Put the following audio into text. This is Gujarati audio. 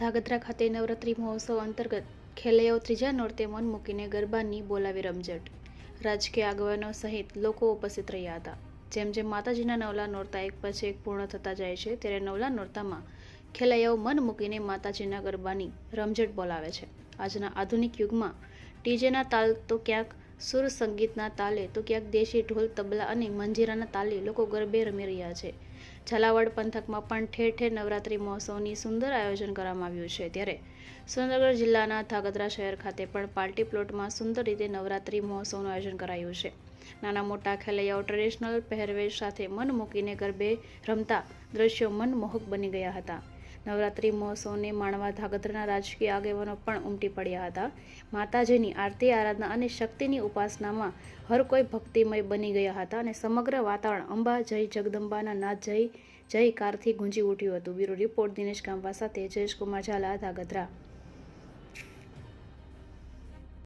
ધાગધ્રા ખાતે નવરાત્રિ મહોત્સવ અંતર્ગત ખેલૈયાઓ ત્રીજા નોરતે મન મૂકીને ગરબાની બોલાવી રમઝટ. રાજકીય આગેવાનો સહિત લોકો ઉપસ્થિત રહ્યા હતા. જેમ જેમ માતાજીના નવલા નોરતા એક પછી એક પૂર્ણ થતા જાય છે, ત્યારે નવલા નોરતામાં ખેલૈયાઓ મન મૂકીને માતાજીના ગરબાની રમઝટ બોલાવે છે. આજના આધુનિક યુગમાં ડીજેના તાલ તો ક્યાંક સુર સંગીતના તાલે, તો ક્યાંક દેશી ઢોલ, તબલા અને મંજીરાના તાલે લોકો ગરબે રમી રહ્યા છે. ઝાલાવાડ પંથકમાં પણ ઠેર ઠેર નવરાત્રિ મહોત્સવની સુંદર આયોજન કરવામાં આવ્યું છે. ત્યારે સુરેન્દ્રનગર જિલ્લાના ધાગધ્રા શહેર ખાતે પણ પાર્ટી પ્લોટમાં સુંદર રીતે નવરાત્રિ મહોત્સવનું આયોજન કરાયું છે. નાના મોટા ખેલૈયાઓ ટ્રેડિશનલ પહેરવેશ સાથે મન મૂકીને ગરબે રમતા દ્રશ્યો મનમોહક બની ગયા હતા. નવરાત્રિ મહોત્સવને માણવા ધાગધ્રના રાજકીય આગેવાનો પણ ઉમટી પડ્યા હતા. માતાજીની આરતી, આરાધના અને શક્તિની ઉપાસનામાં હર કોઈ ભક્તિમય બની ગયા હતા અને સમગ્ર વાતાવરણ અંબા, જય જગદંબાના નાથ જય જયકારથી ગુંજી ઉઠ્યું હતું. બ્યુરો રિપોર્ટ દિનેશ ગામવા સાથે જયેશ કુમાર ઝાલા ધાગધ્રા.